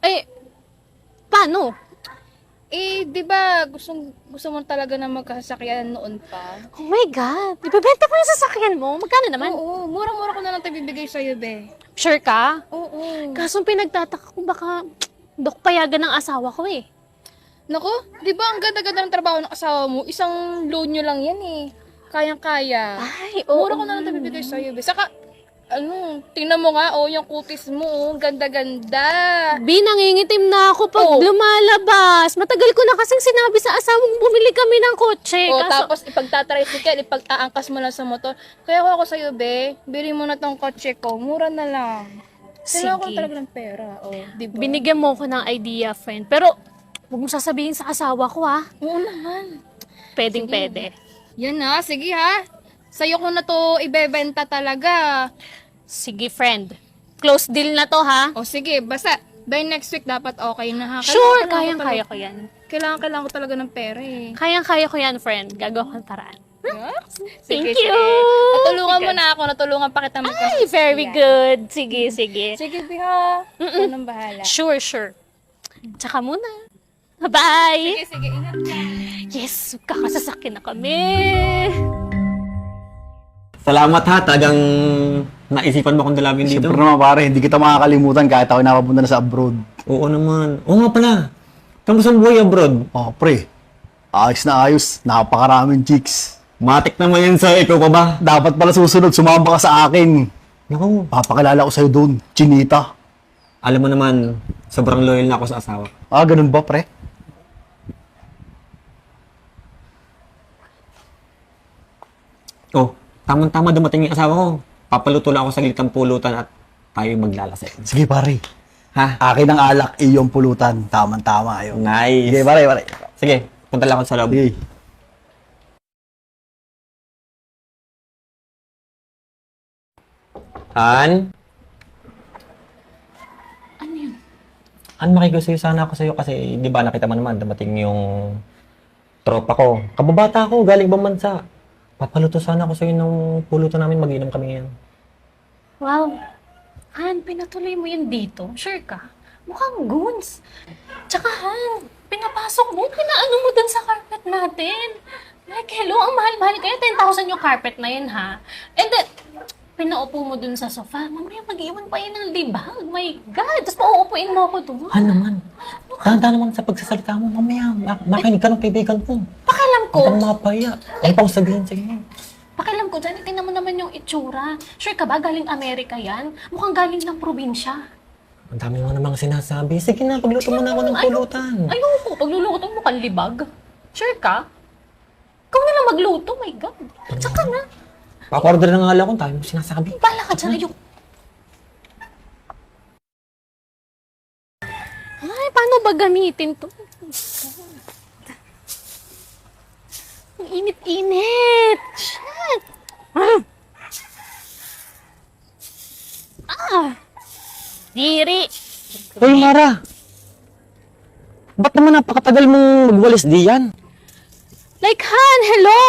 Eh, paano? Eh, di ba gusto, gusto mo talaga na magkasakyan noon pa? Oh my God. Ibebenta mo yung sasakyan mo? Magkano naman? Oo, mura-mura ko na lang ito bibigay sa'yo, be. Sure ka? Oo. Kaso pinagtataka ko baka dok payagan ng asawa ko eh. Naku, di ba ang ganda-ganda ng trabaho ng asawa mo? Isang loan nyo lang yan eh. Kayang-kaya. Ay, oo. Mura ko na lang ito bibigay sa'yo, be. Saka, ano, tingnan mo nga, oh, yung kutis mo, oh, ganda-ganda. Bi, nangingitim na ako pag Oo. lumalabas. Matagal ko na kasing sinabi sa asawang bumili kami ng kotse. Oh, Kaso, tapos ipagtatricycle, ipag-aangkas mo lang sa motor. Kaya ko ako sa'yo, be, bili mo na tong kotse ko, mura na lang. Kailangan ko Sige. talaga ng pera, oh, di ba? binigyan mo ko ng idea, friend. Pero, huwag mo sasabihin sa asawa ko, ha? Oo naman. Pwedeng Sige. pwede. Yan na, sige ha. Sa'yo ko na to ibebenta talaga. Sige, friend. Close deal na to, ha? O sige, basta by next week dapat okay na ha. Kailangan- Sure, kailangan ko kayang-kaya ko yan. Kailangan, kailangan ko talaga ng pera eh. Kayang-kaya ko yan, friend. Gagawa ko ng paraan. Thank sige. you. Natulungan mo na ako, natulungan pa kita Ay, magkasasakyan. very good. Sige, sige. Sige, Biha. Ikaw nang bahala. Sure, sure. Tsaka muna. Bye! Sige, sige, ingat ka. Yes, kakasasakyan na kami. Salamat ha, talagang naisipan mo akong dalawin dito. Siyempre naman pare, hindi kita makakalimutan kahit ako napapunta na sa abroad. Oo naman. Oo nga pala. Kamusta ang buhay abroad? Oh, pre. Ayos na ayos. Napakaraming chicks. Matik naman yan sa ikaw pa ba? Dapat pala susunod, sumama ka sa akin. Naku, Papakilala ko sa'yo doon. Chinita. alam mo naman, sobrang loyal na ako sa asawa. Ah, ganun ba, pre? Oh, tamang-tama dumating yung asawa ko. Papaluto lang ako sa ng pulutan at tayo maglalasing. Sige, pare. Ha? Akin ang alak, iyong pulutan. Tama-tama yun. Nice. Sige, pare, pare. Sige, punta lang ako sa loob. Sige. Han? Ano yun? Han, makigusto sana ako sa'yo kasi di ba nakita mo naman dumating yung tropa ko. Kababata ako, galing ibang bansa. Papaluto sana ako sa'yo ng pulutan namin, mag-inom kami ngayon. Wow. Han, pinatuloy mo yun dito. Sure ka? Mukhang goons. Tsaka Han, pinapasok mo, pinaano mo dun sa carpet natin. Like, hello, ang mahal-mahal kaya 10,000 yung carpet na yun, ha? And then, pinaupo mo dun sa sofa. Mamaya mag-iwan pa yun ng libag. My God! Tapos pauupuin mo ako dun. Han naman, tanda naman sa pagsasalita mo, mamaya, mak- makinig ka ng kaibigan ko. Ko. Kang mapaya. Ano pa akong sabihin? Sige. Pakialam ko dyan, tingnan mo naman yung itsura. Sure ka ba, galing Amerika yan? Mukhang galing ng probinsya. Ang dami mo namang sinasabi. Sige na, pagluto mo na ako ng pulutan. Ayoko, pagluluto mo kang libag. Sure ka? Ikaw na lang magluto, my God. Tsaka na, Pakorder na nga lang kung tayo mo sinasabi. bala ka dyan, ayoko. Ay, paano ba gamitin to? Init-init. Shit. Ah. Diri. Hoy, Mara! Ba't naman napakatagal mong magwalis diyan? Like, Han, hello!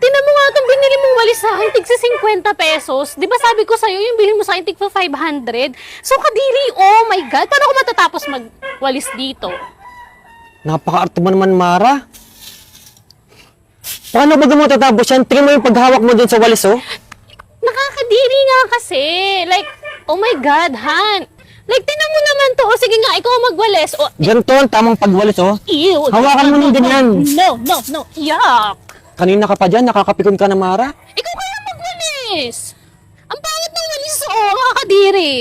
Tinan mo nga itong binili mong walis sa akin, tig sa 50 pesos. Di ba sabi ko sa'yo, yung bilhin mo sa akin, tig pa 500. So, kadiri, oh my God, paano ako matatapos magwalis dito? Napaka-arte mo naman, Mara. Paano ba mo tatapos yan? Tingnan mo yung paghawak mo dun sa walis, oh. Nakakadiri nga kasi. Like, oh my God, Han. Like, tinan mo naman to. O, sige nga, ikaw ang magwalis. O, Ganito ang tamang pagwalis, oh. ew. Hawakan mo ng ganyan. No, no, no. Yuck. Kanina ka pa dyan, nakakapikon ka na, Mara. Ikaw kaya magwalis. Ang pangit ng walis, oh. Nakakadiri.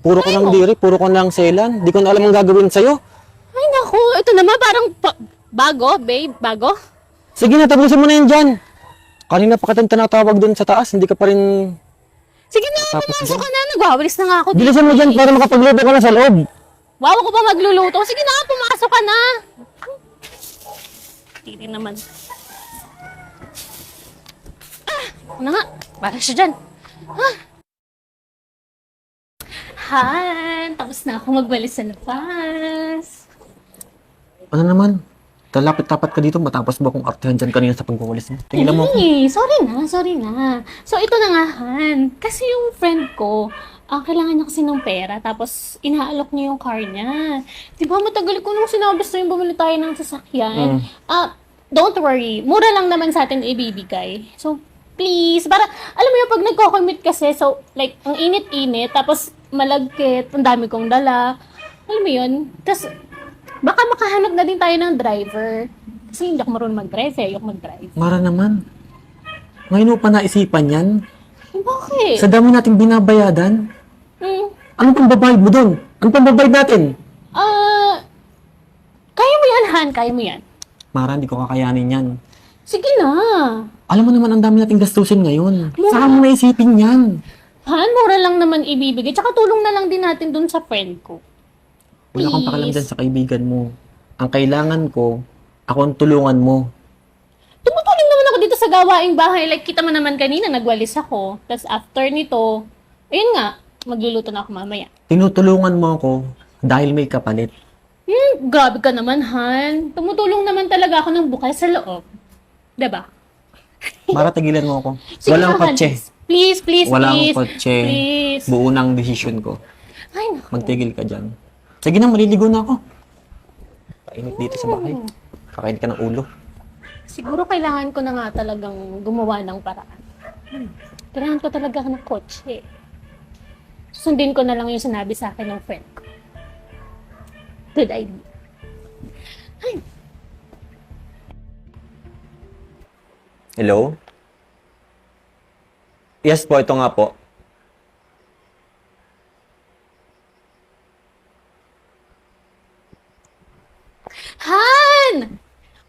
Puro ko lang diri, puro ko lang selan. Di ko na alam ang gagawin sa'yo. Ay, naku. Ito naman parang pa- bago, babe. Bago. Sige na, tapusin mo na yan dyan. Kanina pa kitang tinatawag dun sa taas, hindi ka pa rin... Sige na, Tapos pumasok ka na. Nagwawalis na nga ako. Bilisan mo dyan para makapagluto ka na sa loob. Wow, ako pa magluluto. Sige na, pumasok ka na. Tiri naman. Ah, ano nga? Para siya dyan. Ah. Han, tapos na ako magwalis sa labas. Ano naman? Talapit-tapat ka dito, matapos ba kung artehan dyan kanina sa pagwawalis mo? Tingnan mo. Eh, sorry na, sorry na. So, ito na nga, Han. Kasi yung friend ko, ah, kailangan niya kasi ng pera, tapos inaalok niya yung car niya. Di ba, matagal ko nung sinabi sa'yo bumili tayo ng sasakyan. Mm. Ah, don't worry, mura lang naman sa atin ibibigay. So, please, para, alam mo yun, pag nagko-commute kasi, so, like, ang init-init, tapos malagkit, ang dami kong dala. Alam mo yun? Tapos, baka makahanap na din tayo ng driver. Kasi hindi ako marunong mag-drive, eh. Ayoko mag-drive. Mara naman. Ngayon mo pa naisipan yan? Bakit? Sa dami nating binabayadan? Hmm. Anong pambabayad mo doon? Anong pambabayad natin? Ah, kaya mo yan, Han. Kaya mo yan. Mara, hindi ko kakayanin yan. Sige na. Alam mo naman ang dami nating gastusin ngayon. Mura. Saan mo naisipin yan? Han, mura lang naman ibibigay. Tsaka tulong na lang din natin dun sa friend ko. Wala kang pakialam dyan sa kaibigan mo. Ang kailangan ko, ako ang tulungan mo. Tumutulong naman ako dito sa gawaing bahay. Like, kita mo naman kanina, nagwalis ako. Tapos after nito, ayun nga, magluluto na ako mamaya. Tinutulungan mo ako dahil may kapalit. Hmm, grabe ka naman, Han. Tumutulong naman talaga ako ng bukay sa loob. 'Di ba? Mara, tigilan mo ako. Sige Walang na, Han. kotse. Please, please, Walang please. kotse. Please. Buo ng desisyon ko. Ay, naku. Magtigil ka dyan. Sige na, maliligo na ako. Painit dito sa bahay. Kakain ka ng ulo. Siguro kailangan ko na nga talagang gumawa ng paraan. Kailangan ko talaga ng kotse. Sundin ko na lang yung sinabi sa akin ng friend ko. Good idea. Ay, Hello? Yes po, ito nga po.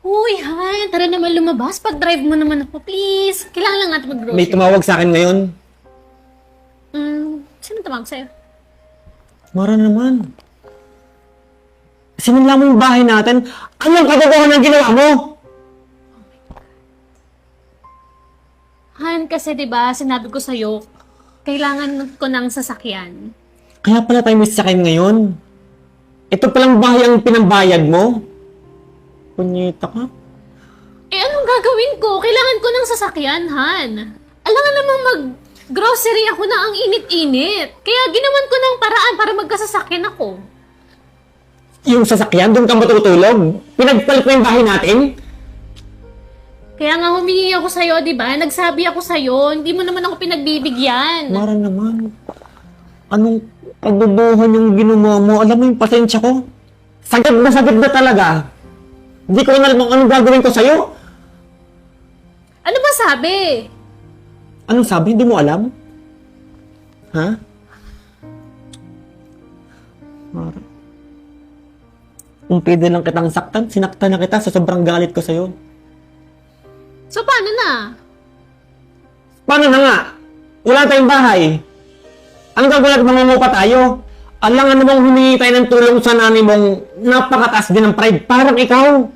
Uy, Han! Tara naman lumabas. Pag-drive mo naman ako, please. Kailangan lang natin mag-grocery. May tumawag sa akin ngayon. Hmm, sino tumawag sa'yo? Mara naman. Sinunla mo yung bahay natin. Anong katotohanan ng ginawa mo? Han, kasi 'di ba sinabi ko sa'yo, kailangan ko ng sasakyan. Kaya pala tayo may sasakyan ngayon. Ito palang bahay ang pinambayad mo? Punyeta ka. Eh, anong gagawin ko? Kailangan ko ng sasakyan, Han. Alangan namang mag-grocery ako na ang init-init. Kaya ginawan ko ng paraan para magkasasakyan ako. Yung sasakyan, doon ka matutulog? Pinagpalit mo yung bahay natin? Kaya nga humingi ako sa'yo, di ba? Nagsabi ako sa'yo, hindi mo naman ako pinagbibigyan. Mara naman. Anong pagbubuhan yung ginawa mo? Alam mo yung pasensya ko? Sagad na sagad na talaga. Hindi ko na alam kung anong gagawin ko sa'yo. Ano ba sabi? Anong sabi? Hindi mo alam? Ha? Mara. Kung pwede lang kitang saktan, sinaktan na kita sa sobrang galit ko sa'yo. So, paano na? Paano na nga? Wala tayong bahay. Anong gagawin natin mangungupa tayo? Alangan namang humingi tayo ng tulong sa nanay mong napakataas din ng pride. Parang ikaw.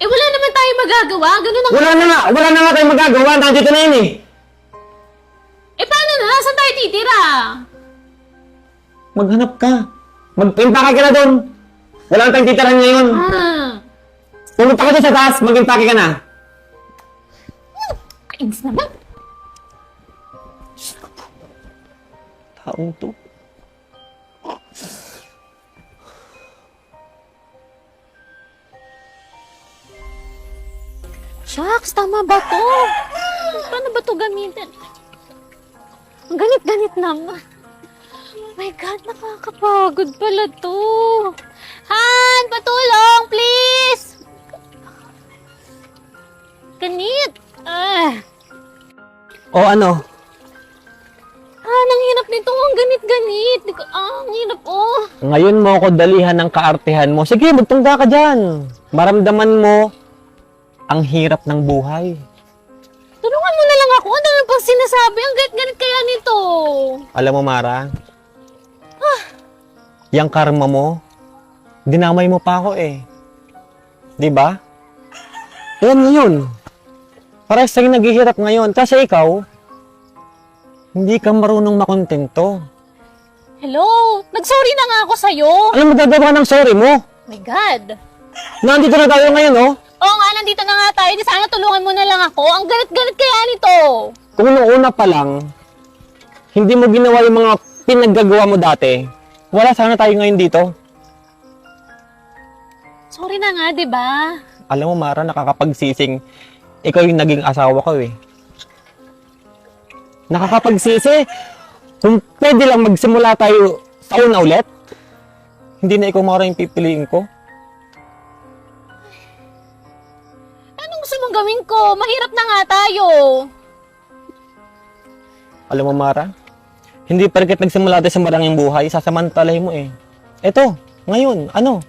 Eh, wala naman tayo magagawa. Ganun ang... Wala na nga. Wala na nga tayong magagawa. Nandito na yun eh. Eh, paano na? Saan tayo titira? Maghanap ka. Mag-impake ka na doon. Wala na tayong titirahan ngayon. Ah, Pumunta ka doon sa taas. Mag-impake ka na. kainis naman. Taong to. Shucks, tama ba to? Paano ba to gamitin? Ang ganit-ganit naman. Oh my God, nakakapagod pala to. Han, patulong, please! Ganit. Ah, O ano? Han, ang hirap nito. Ang ganit-ganit. Ah, ang hirap, oh. Ngayon mo ako dalihan ng kaartehan mo. Sige, magtungga ka dyan. Maramdaman mo ang hirap ng buhay. Tulungan mo na lang ako. Ano naman pang sinasabi? Ang ganit-ganit kaya nito. Alam mo, Mara, yung karma mo, dinamay mo pa ako eh. Di ba? Yan ngayon. Parang sa'yo naghihirap ngayon. Kasi ikaw, hindi ka marunong makontento. Hello? Nagsorry na nga ako sa'yo. Ano magagawa ng sorry mo? Oh my God. Nandito na tayo ngayon, oh. Oo nga, nandito na nga tayo. Di sana tulungan mo na lang ako. Ang galit-galit kaya nito. Kung noong una pa lang, hindi mo ginawa yung mga pinaggagawa mo dati, wala sana tayo ngayon dito. Sorry na nga, di ba? Alam mo, Mara, nakakapagsising ikaw yung naging asawa ko eh. Nakakapagsisi. Kung pwede lang magsimula tayo sa una ulit, hindi na ikaw Mara yung pipiliin ko. Gusto mong gawin ko? Mahirap na nga tayo. Alam mo, Mara, hindi porket nagsimula tayo sa maranging buhay, sasamantalay mo eh. Eto, ngayon, ano?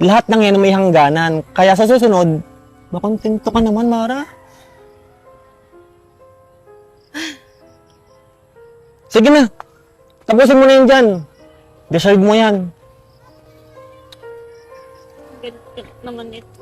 Lahat ng yan may hangganan. Kaya sa susunod, makontento ka naman, Mara. Sige na. Tapusin mo na yun dyan. Deserve mo yan. Ganit naman ito.